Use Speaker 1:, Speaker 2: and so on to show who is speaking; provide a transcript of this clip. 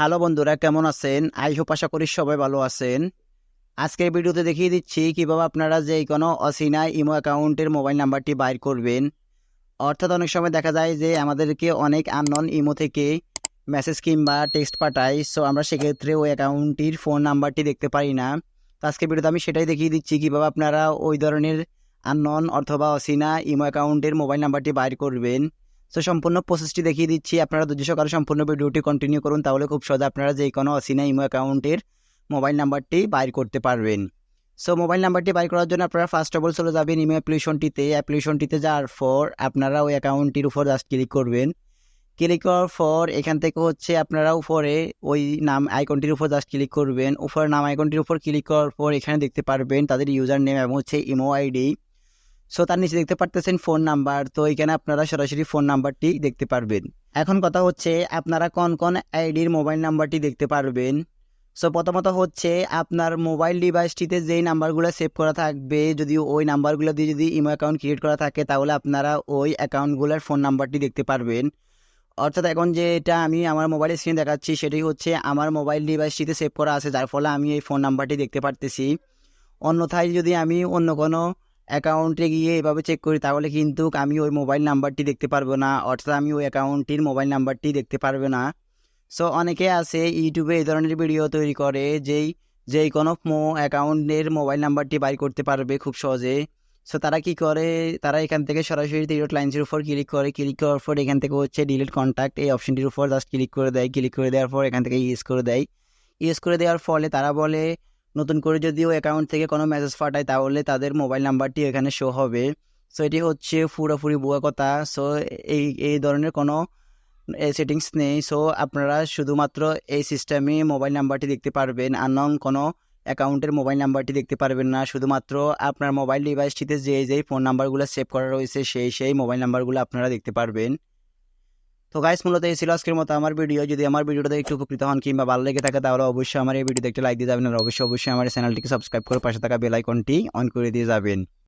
Speaker 1: Hello বন্ধুরা, কেমন আছেন? আই হোপ আশা করি সবাই ভালো আছেন। আজকের ভিডিওতে দেখিয়ে দিচ্ছি কীভাবে আপনারা যে কোনো অসিনা ইমো অ্যাকাউন্টের মোবাইল নাম্বারটি বাইর করবেন। অর্থাৎ অনেক সময় দেখা যায় যে আমাদেরকে অনেক আননন ইমো থেকে মেসেজ কিংবা টেক্সট পাঠায়, সো আমরা সেক্ষেত্রে ওই অ্যাকাউন্টটির ফোন নাম্বারটি দেখতে পারি না। তো আজকের ভিডিওতে আমি সেটাই দেখিয়ে দিচ্ছি কীভাবে আপনারা ওই ধরনের আননন অথবা অসিনা ইমো অ্যাকাউন্টের মোবাইল নাম্বারটি বাইর করবেন। সো সম্পূর্ণ প্রসেসটি দেখিয়ে দিচ্ছি। আপনারা ধৈর্য সহকারে সম্পূর্ণ ভিডিওটি কন্টিনিউ করুন, তাহলে খুব সহজে আপনারা যে কোনো অসিনা ইমো অ্যাকাউন্টের মোবাইল নাম্বারটি বাইর করতে পারবেন। সো মোবাইল নাম্বারটি বাইর করার জন্য আপনারা ফার্স্ট অফ অল চলে যাবেন ইমো অ্যাপ্লিকেশনটিতে অ্যাপ্লিকেশনটিতে যাওয়ার পর আপনারা ওই অ্যাকাউন্টটির উপর জাস্ট ক্লিক করবেন। ক্লিক করার পর এখান থেকে হচ্ছে আপনারা উপরে ওই নাম আইকনটির উপর জাস্ট ক্লিক করবেন। উপরে নাম আইকনটির উপর ক্লিক করার পর এখানে দেখতে পারবেন তাদের ইউজার নেম এবং হচ্ছে ইমো আইডি সো তার নিচে দেখতে পারতেছেন ফোন নাম্বার তো এখানে আপনারা সরাসরি ফোন নাম্বারটি দেখতে পারবেন। এখন কথা হচ্ছে, আপনারা কোন কোন আইডির মোবাইল নাম্বারটি দেখতে পারবেন? সো প্রথমত হচ্ছে, আপনার মোবাইল ডিভাইসটিতে যেই নাম্বারগুলো সেভ করা থাকবে, যদি ওই নাম্বারগুলো দিয়ে যদি ইমো অ্যাকাউন্ট ক্রিয়েট করা থাকে, তাহলে আপনারা ওই অ্যাকাউন্টগুলোর ফোন নাম্বারটি দেখতে পারবেন। অর্থাৎ এখন যে এটা আমি আমার মোবাইল স্ক্রিন দেখাচ্ছি, সেটাই হচ্ছে আমার মোবাইল ডিভাইসটিতে সেভ করা আছে, যার ফলে আমি এই ফোন নাম্বারটি দেখতে পারতেছি। অন্যথায় যদি আমি অন্য কোনো অ্যাকাউন্টে গিয়ে এভাবে চেক করি, তাহলে কিন্তু আমি ওই মোবাইল নাম্বারটি দেখতে পারব না, অর্থাৎ আমি ওই অ্যাকাউন্টটির মোবাইল নাম্বারটি দেখতে পারবে না। সো অনেকে আছে ইউটিউবে এই ধরনের ভিডিও তৈরি করে, যেই যেই কোনো মো অ্যাকাউন্টের মোবাইল নাম্বারটি বাই করতে পারবে খুব সহজে। সো তারা কি করে, তারা এখান থেকে সরাসরি তিরট লাইন্সের উপর ক্লিক করে ক্লিক করার পর এখান থেকে হচ্ছে ডিলিট কন্ট্যাক্ট এই অপশনটির উপর জাস্ট ক্লিক করে দেয় ক্লিক করে দেওয়ার পর এখান থেকে ইউজ করে দেয়। ইউজ করে দেওয়ার ফলে তারা বলে নতুন করে যদি ও অ্যাকাউন্ট থেকে কোনো মেসেজ পাঠায়, তাহলে তাদের মোবাইল নাম্বারটি এখানে শো হবে। সো এটি হচ্ছে পুরোপুরি বুয়া কথা। সো এই এই ধরনের কোনো সেটিংস নেই। সো আপনারা শুধুমাত্র এই সিস্টেমে মোবাইল নাম্বারটি দেখতে পারবেন। আনং কোনো অ্যাকাউন্টের মোবাইল নাম্বারটি দেখতে পারবেন না। শুধুমাত্র আপনার মোবাইল ডিভাইসটিতে যে, যেই ফোন নাম্বারগুলো সেভ করা রয়েছে, সেই সেই মোবাইল নাম্বারগুলো আপনারা দেখতে পারবেন। তো গাইস মূলত এই ছিল আজকের মতো আমার ভিডিও যদি আমার ভিডিওটা একটু উপকৃত হন কিংবা ভালো লেগে থাকে, তাহলে অবশ্যই আমার এই ভিডিওতে একটু লাইক দিয়ে যাবেন। আর অবশ্যই অবশ্যই আমার চ্যানেলটিকে সাবস্ক্রাইব করে পাশে থাকা বেল আইকনটি অন করে দিয়ে যাবেন।